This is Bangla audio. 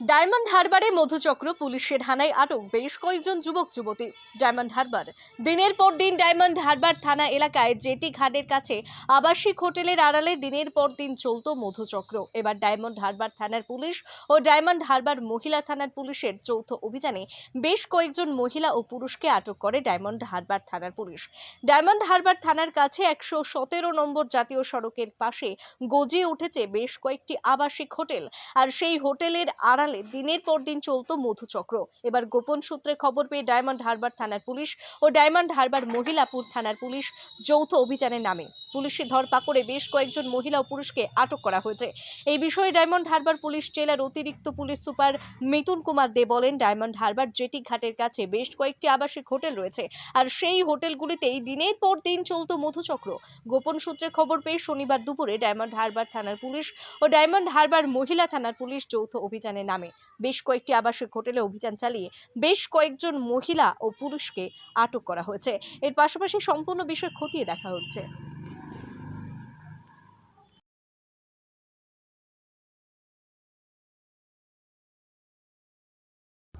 ডায়মন্ড হারবারে মধুচক্র পুলিশের হানায় আটক বেশ কয়েকজন যুবক, যুবতী। ডায়মন্ড হারবার। দিনের পর দিন ডায়মন্ড হারবার থানা এলাকায় জেটি ঘাটের কাছে আবাসিক হোটেলের আড়ালে দিনের পর দিন চলত মধুচক্র। এবার ডায়মন্ড হারবার থানার পুলিশ ও ডায়মন্ড হারবার মহিলা থানার পুলিশের যৌথ অভিযানে বেশ কয়েকজন মহিলা ও পুরুষকে আটক করে ডায়মন্ড হারবার থানার পুলিশ। ডায়মন্ড হারবার থানার কাছে একশো সতেরো নম্বর জাতীয় সড়কের পাশে গজিয়ে উঠেছে বেশ কয়েকটি আবাসিক হোটেল। আর সেই হোটেলের আড়ালে দিনের পর দিন চলতো মধুচক্র। এবার গোপন সূত্রে খবর পেয়ে ডায়মন্ড হারবার থানার পুলিশ ও ডায়মন্ড হারবার মহিলাপুর থানার পুলিশ যৌথ অভিযানে নামে পুলিশের ধরপাকড়ে বেশ কয়েকজন মহিলা ও পুরুষকে আটক করা হয়েছে। এই বিষয়ে ডায়মন্ড হারবার পুলিশ জেলার অতিরিক্ত পুলিশ সুপার মিতুন কুমার দে বলেন, ডায়মন্ড হারবার জেটি ঘাটের কাছে বেশ কয়েকটি আবাসিক হোটেল রয়েছে আর সেই হোটেলগুলিতেই দিনের পর দিন চলতো মধুচক্র। গোপন সূত্রে খবর পেয়ে শনিবার দুপুরে ডায়মন্ড হারবার থানার পুলিশ ও ডায়মন্ড হারবার মহিলা থানার পুলিশ যৌথ অভিযানের নামে। বেশ কয়েকটি আবাসিক হোটেলে অভিযান চালিয়ে বেশ কয়েকজন মহিলা ও পুরুষকে আটক করা হয়েছে। এর পাশাপাশি সম্পূর্ণ বিষয় খতিয়ে দেখা হচ্ছে।